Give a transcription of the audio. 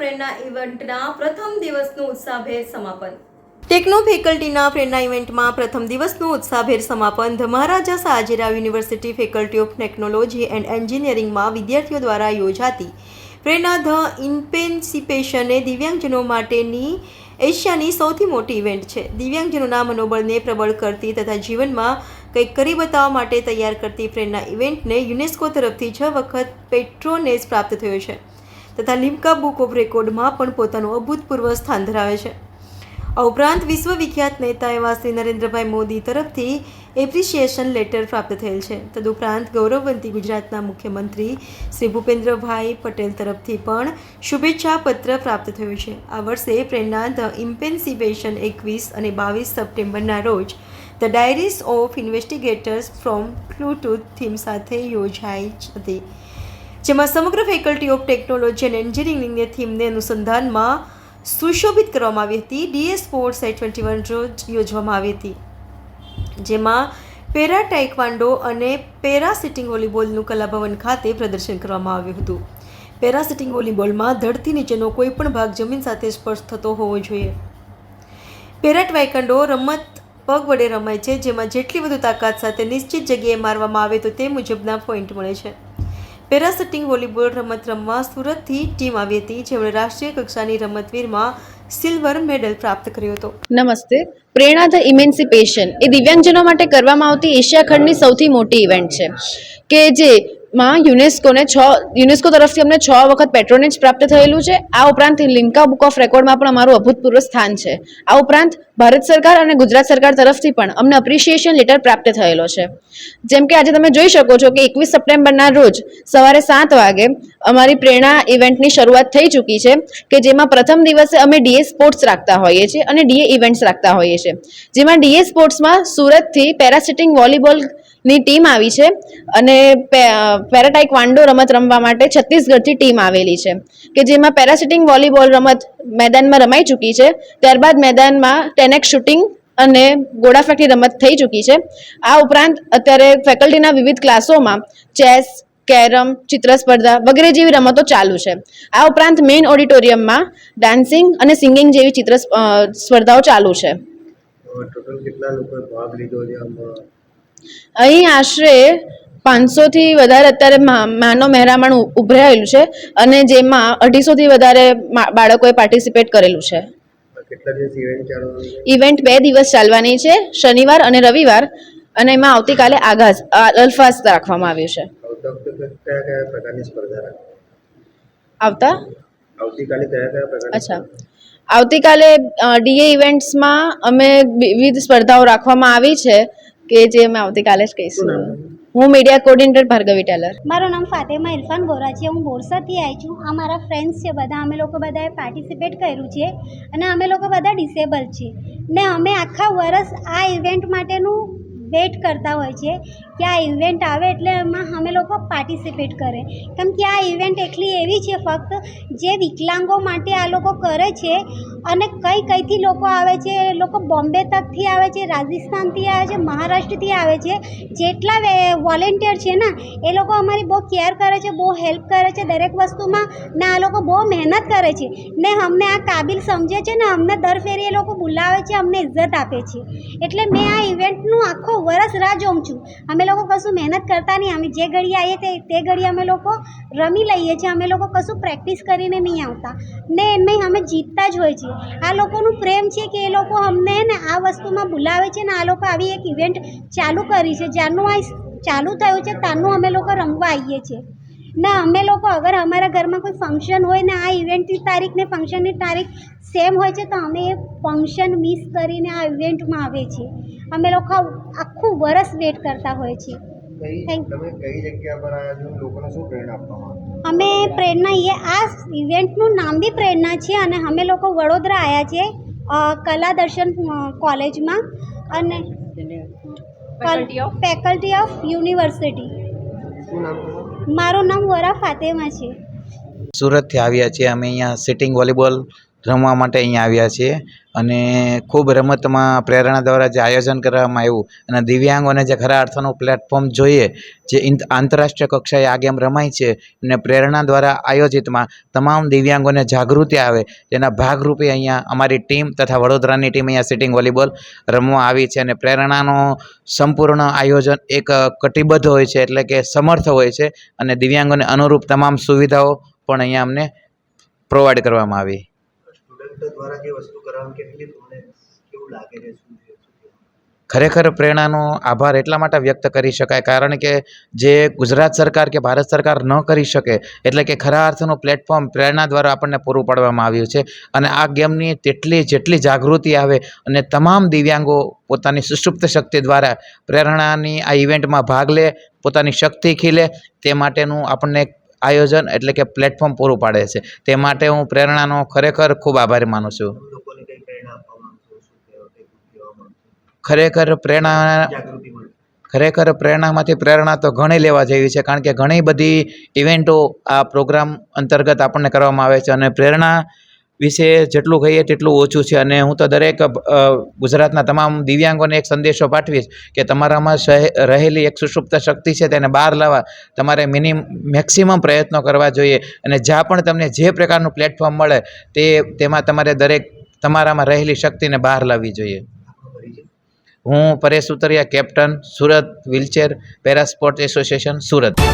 પ્રેરણા ઇવેન્ટના પ્રથમ દિવસનું ઉત્સાહભેર સમાપન. ટેકનો ફેકલ્ટીના પ્રેરણા ઇવેન્ટમાં પ્રથમ દિવસનું ઉત્સાહભેર સમાપન. Maharaja Sayajirao University Faculty of Technology and એન્જિનિયરિંગમાં વિદ્યાર્થીઓ દ્વારા યોજાતી પ્રેરણા ધ ઇન્પેન્સિપેશન દિવ્યાંગજનો માટેની એશિયાની સૌથી મોટી ઇવેન્ટ છે. દિવ્યાંગજનોના મનોબળને પ્રબળ કરતી તથા જીવનમાં કંઈક કરી બતાવવા માટે તૈયાર કરતી પ્રેરણા ઇવેન્ટને યુનેસ્કો તરફથી છ વખત પેટ્રોનેસ પ્રાપ્ત થયો છે. તથા લિમ્કા બુક ઓફ રેકોર્ડમાં પણ પોતાનું અભૂતપૂર્વ સ્થાન ધરાવે છે. આ ઉપરાંત વિશ્વવિખ્યાત નેતા એવા શ્રી નરેન્દ્રભાઈ મોદી તરફથી એપ્રિશિએશન લેટર પ્રાપ્ત થયેલ છે. તદુપરાંત ગૌરવવંતી ગુજરાતના મુખ્યમંત્રી શ્રી ભૂપેન્દ્રભાઈ પટેલ તરફથી પણ શુભેચ્છા પત્ર પ્રાપ્ત થયું છે. આ વર્ષે પ્રેરણા ધ ઇમ્પેન્સિવેશન એકવીસ અને બાવીસ સપ્ટેમ્બરના રોજ the diaries of investigators from Bluetooth theme સાથે યોજાઈ હતી. જેમાં સમગ્ર ફેકલ્ટી ઓફ ટેકનોલોજી અને એન્જિનિયરિંગની થીમને અનુસંધાનમાં સુશોભિત કરવામાં આવી હતી. DS sports at twenty one રોજ યોજવામાં આવી હતી. જેમાં પેરા ટાઇકવાન્ડો અને પેરા સિટિંગ વોલીબોલનું કલાભવન ખાતે પ્રદર્શન કરવામાં આવ્યું હતું. પેરા સિટિંગ વોલીબોલમાં ધડથી નીચેનો કોઈ પણ ભાગ જમીન સાથે સ્પર્શ થતો હોવો જોઈએ. પેરા ટાઇકવાન્ડો રમત પગ વડે રમાય છે, જેમાં જેટલી વધુ તાકાત સાથે નિશ્ચિત જગ્યાએ મારવામાં આવે તો તે મુજબના પોઈન્ટ મળે છે. પેરા સિટિંગ વોલીબોલ રમત રમવા સુરતથી ટીમ આવી હતી, જેમણે રાષ્ટ્રીય કક્ષાની રમતવીરમાં સિલ્વર મેડલ પ્રાપ્ત કર્યો હતો. નમસ્તે. પ્રેરણા ધ ઇમેન્સિપેશન એ દિવ્યાંગજનો માટે કરવામાં આવતી એશિયા ખંડની સૌથી મોટી ઇવેન્ટ છે, કે જે માં યુનેસ્કોને છ, યુનેસ્કો તરફથી અમને છ વખત પેટ્રોનેજ પ્રાપ્ત થયેલું છે. આ ઉપરાંત લિમ્કા બુક ઓફ રેકોર્ડમાં પણ અમારું અભૂતપૂર્વ સ્થાન છે. આ ઉપરાંત ભારત સરકાર અને ગુજરાત સરકાર તરફથી પણ અમને અપ્રિશિએશન લેટર પ્રાપ્ત થયેલો છે. જેમ કે આજે તમે જોઈ શકો છો કે એકવીસ સપ્ટેમ્બરના રોજ સવારે સાત વાગે અમારી પ્રેરણા ઇવેન્ટની શરૂઆત થઈ ચૂકી છે કે જેમાં પ્રથમ દિવસે અમે ડીએ સ્પોર્ટ્સ રાખતા હોઈએ છીએ અને ડીએ ઇવેન્ટ્સ રાખતા હોઈએ છીએ. જેમાં ડીએ સ્પોર્ટ્સમાં સુરતથી પેરાસિટિંગ વોલીબોલની ટીમ આવી છે અને પેરાટાઇક વાંડો રમત રમવા માટે છત્તીસગઢથી ટીમ આવેલી છે કે જેમાં પેરાસિટિંગ વોલીબોલ રમત મેદાનમાં રમાઈ ચૂકી છે. ત્યારબાદ મેદાનમાં ટેનેક શૂટિંગ અને ગોળાફેંકની રમત થઈ ચૂકી છે. આ ઉપરાંત અત્યારે ફેકલ્ટીના વિવિધ ક્લાસોમાં ચેસ, કેરમ ચિત્ર સ્પર્ધા વગેરે જેવી રમતો ચાલુ છે. આ ઉપરાંત મેઇન ઓડિટોરિયમમાં ડાન્સિંગ અને સિંગિંગ જેવી ચિત્ર સ્પર્ધાઓ ચાલુ છે. ટોટલ કેટલા લોકોએ ભાગ લીધો છે અહીં આશરે પાંચસોથી વધારે અત્યારે મા- માનવ મહેરામણ ઉભરાયેલું છે અને જેમાં અઢીસોથી વધારે બાળકોએ પાર્ટિસિપેટ કરેલું છે. ઇવેન્ટ બે દિવસ ચાલવાની છે, શનિવાર અને રવિવાર અને એમાં આવતીકાલે આગાઝ અલ્ફાઝ રાખવામાં આવ્યું છે. આવતા? અચ્છા. આવતીકાલે ડીએ ઇવેન્ટ્સમાં અમે વિવિધ સ્પર્ધાઓ રાખવામાં આવી છે. કે જે અમે આવતીકાલે જ કહીશું. હું મીડિયા કોર્ડિનેટર ભાર્ગવી ટેલર. મારું નામ ફાતેમા ઇરફાન ગોરા છે હું બોરસાથી આવી છું. આ મારા ફ્રેન્ડ્સ છે. બધા અમે લોકો બધાએ પાર્ટિસિપેટ કર્યું છે અને અમે લોકો બધા ડિસેબલ છીએ ને અમે આખા વર્ષ આ ઇવેન્ટ માટેનું વેટ કરતા હોય છે. કે આ ઇવેન્ટ આવે એટલે એમાં અમે લોકો પાર્ટિસિપેટ કરે. કેમ કે આ ઇવેન્ટ એટલી એવી છે ફક્ત જે વિકલાંગો માટે આ લોકો કરે છે અને કઈ કઈથી લોકો આવે છે, એ લોકો બોમ્બે તકથી આવે છે, રાજસ્થાનથી આવે છે, મહારાષ્ટ્રથી આવે છે, જેટલા વોલેન્ટિયર છે ને, એ લોકો અમારી બહુ કેર કરે છે, બહુ હેલ્પ કરે છે, દરેક વસ્તુમાં ને આ લોકો બહુ મહેનત કરે છે. ને અમને આ કાબિલ સમજે છે ને, અમને દર ફેરી એ લોકો બોલાવે છે, અમને ઇજ્જત આપે છે. એટલે મેં આ ઇવેન્ટનું આખો વરસ રાહ જોઉં છું. અમે લોકો કશું મહેનત કરતા નહીં. અમે જે ઘડી આવીએ તે તે ઘડી અમે લોકો રમી લઈએ છીએ. અમે લોકો કશું પ્રેક્ટિસ કરીને નહીં આવતા. ને એમાં અમે જીતતા જ હોય છે આ લોકોનું પ્રેમ છે કે એ લોકો અમને ને આ વસ્તુમાં બોલાવે છે ને આ લોકો આવી એક ઇવેન્ટ ચાલુ કરી છે. જ્યારનું આ ચાલુ થયું છે, ત્યારનું અમે લોકો રમવા આવીએ છીએ. ના અમે લોકો અગર અમારા ઘરમાં કોઈ ફંક્શન હોય ને આ ઇવેન્ટની તારીખ ને ફંક્શનની તારીખ સેમ હોય છે, તો અમે એ ફંક્શન મિસ કરીને આ ઇવેન્ટમાં આવે છીએ. અમે લોકો આખું વરસ વેટ કરતા હોય છીએ. કઈ Thank- તમે કઈ જગ્યા પર આવ્યા છો? લોકોને શું પ્રેરણા આપવા માંગો અમે પ્રેરણા એ આ ઇવેન્ટનું નામ બી પ્રેરણા છે અને અમે લોકો વડોદરા આવ્યા છીએ કલા દર્શન કોલેજમાં અને ફેકલ્ટી ઓફ યુનિવર્સિટી મારું નામ વરા ફાતેમા છે. સુરતથી આવ્યા છીએ અમે અહીંયા સિટિંગ વોલીબોલ રમવા માટે અહીંયા આવ્યા છીએ. અને ખૂબ રમતમાં પ્રેરણા દ્વારા જે આયોજન કરવામાં આવ્યું અને દિવ્યાંગોને જે ખરા અર્થનું પ્લેટફોર્મ જોઈએ, જે આંતરરાષ્ટ્રીય કક્ષાએ આ ગેમ રમાય છે અને પ્રેરણા દ્વારા આયોજિતમાં તમામ દિવ્યાંગોને જાગૃતિ આવે, તેના ભાગરૂપે અહીંયા અમારી ટીમ તથા વડોદરાની ટીમ અહીંયા સિટિંગ વોલીબોલ રમવા આવી છે અને પ્રેરણાનો સંપૂર્ણ આયોજન એક કટિબદ્ધ હોય છે એટલે કે સમર્થ હોય છે અને દિવ્યાંગોને અનુરૂપ તમામ સુવિધાઓ પણ અહીંયા અમને પ્રોવાઈડ કરવામાં આવી. દ્વારા જે વસ્તુ કરવાનું કેટલી તમને કેવું લાગે છે, શું છે ખરેખર પ્રેરણાનો આભાર એટલા માટે વ્યક્ત કરી શકાય, કારણ કે જે ગુજરાત સરકાર કે ભારત સરકાર ન કરી શકે, એટલે કે ખરા અર્થનું પ્લેટફોર્મ પ્રેરણા દ્વારા આપણને પૂરું પાડવામાં આવ્યું છે, અને આ ગેમની તેટલી જેટલી જાગૃતિ આવે અને તમામ દિવ્યાંગો પોતાની સુષુપ્ત શક્તિ દ્વારા પ્રેરણાની આ ઇવેન્ટમાં ભાગ લે, પોતાની શક્તિ ખીલે, તે માટેનું આપણને આયોજન એટલે કે પ્લેટફોર્મ પૂરું પાડે છે. તે માટે હું પ્રેરણાનો ખરેખર ખૂબ આભારી માનું છું. ખરેખર પ્રેરણા ખરેખર પ્રેરણામાંથી પ્રેરણા તો ઘણી લેવા જેવી છે કારણ કે ઘણી બધી ઇવેન્ટો આ પ્રોગ્રામ અંતર્ગત આપણને કરવામાં આવે છે અને પ્રેરણા વિશે જેટલું કહીએ તેટલું ઓછું છે. અને હું તો દરેક ગુજરાતના તમામ દિવ્યાંગોને એક સંદેશો પાઠવીશ કે તમારામાં રહેલી એક સુષુપ્ત શક્તિ છે તેને બહાર લાવવા તમારે મિનિમ, મેક્સિમમ પ્રયત્નો કરવા જોઈએ. અને જ્યાં પણ તમને જે પ્રકારનું પ્લેટફોર્મ મળે તે, તેમાં તમારે દરેક તમારામાં રહેલી શક્તિને બહાર લાવવી જોઈએ. હું Paresh Utariya, captain, Surat, wheelchair para sport association, Surat.